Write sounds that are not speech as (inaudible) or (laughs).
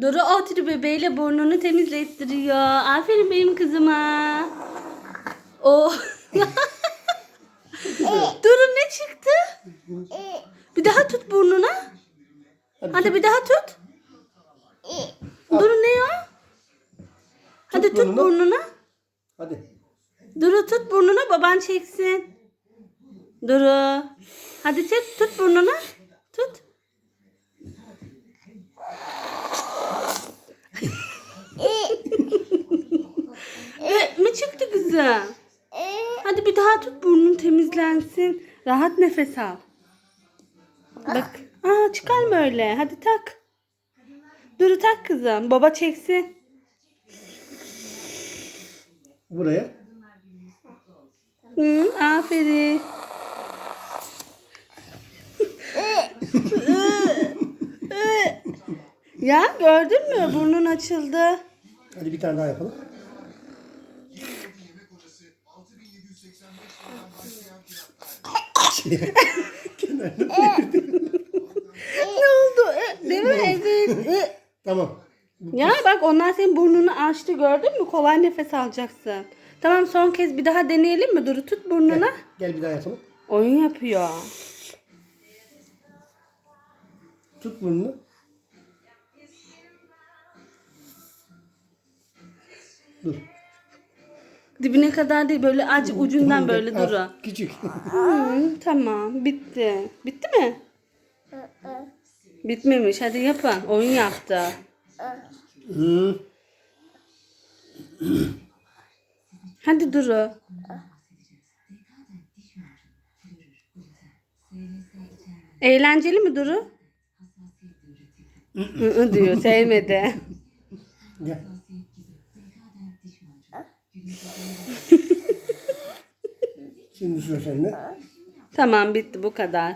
Duru otur bebeğiyle burnunu temizlettiriyor. Aferin benim kızıma. O. (laughs) Duru ne çıktı? Bir daha tut burnuna. Hadi bir daha tut. Duru ne o? Hadi tut burnuna. burnuna. Hadi. Duru tut burnuna baban çeksin. Duru. Hadi tut, tut burnuna. Tut. e, mi çıktı kızım? Hadi bir daha tut burnun temizlensin. Rahat nefes al. Bak. Aa çıkarma öyle. Hadi tak. Duru tak kızım. Baba çeksin. Buraya. Hı, aferin. (laughs) ya gördün mü? Burnun açıldı. Hadi bir tane daha yapalım. Ne oldu? E, Değil mi? Evet. E. Tamam. Ya bak onlar senin burnunu açtı gördün mü? Kolay nefes alacaksın. Tamam son kez bir daha deneyelim mi? Duru tut burnuna. Gel, gel bir daha yapalım. Oyun yapıyor. Tut burnunu. Dur. Dibine kadar değil böyle acı ucundan böyle Az, Duru. Küçük. Hı, tamam bitti. Bitti mi? Bitmemiş. Hadi yapın. Oyun yaptı. Hı. Hadi Duru. Eğlenceli mi Duru? Diyor. Sevmedi. Şimdi sıra. Tamam bitti bu kadar.